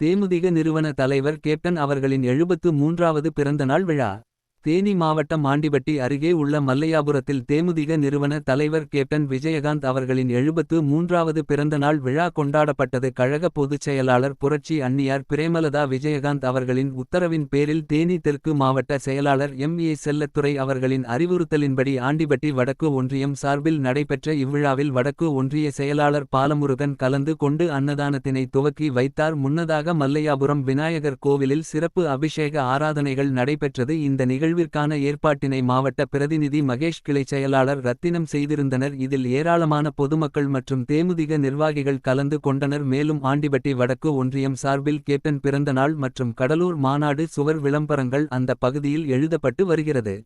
தேமுதிக நிறுவன தலைவர் கேப்டன் அவர்களின் எழுபத்து மூன்றாவது பிறந்தநாள் விழா. தேனி மாவட்டம் ஆண்டிபட்டி அருகே உள்ள மல்லையாபுரத்தில் தேமுதிக நிறுவன தலைவர் கேப்டன் விஜயகாந்த் அவர்களின் எழுபத்து மூன்றாவது பிறந்தநாள் விழா கொண்டாடப்பட்டது. கழக பொதுச் செயலாளர் புரட்சி அன்னியார் பிரேமலதா விஜயகாந்த் அவர்களின் உத்தரவின் பேரில் தேனி தெற்கு மாவட்ட செயலாளர் எம். ஏ. செல்லத்துறை அவர்களின் அறிவுறுத்தலின்படி ஆண்டிபட்டி வடக்கு ஒன்றியம் சார்பில் நடைபெற்ற இவ்விழாவில் வடக்கு ஒன்றிய செயலாளர் பாலமுருகன் கலந்து கொண்டு அன்னதானத்தினை துவக்கி வைத்தார். முன்னதாக மல்லையாபுரம் விநாயகர் கோவிலில் சிறப்பு அபிஷேக ஆராதனைகள் நடைபெற்றது. இந்த நிகழ்விற்கான ஏற்பாட்டினை மாவட்ட பிரதிநிதி மகேஷ் கிளைச் செயலாளர் ரத்தினம் செய்திருந்தனர். இதில் ஏராளமான பொதுமக்கள் மற்றும் தேமுதிக நிர்வாகிகள் கலந்து கொண்டனர். மேலும் ஆண்டிபட்டி வடக்கு ஒன்றியம் சார்பில் கேப்டன் பிறந்தநாள் மற்றும் கடலூர் மாநாடு சுவர் விளம்பரங்கள் அந்த பகுதியில் எழுதப்பட்டு வருகிறது.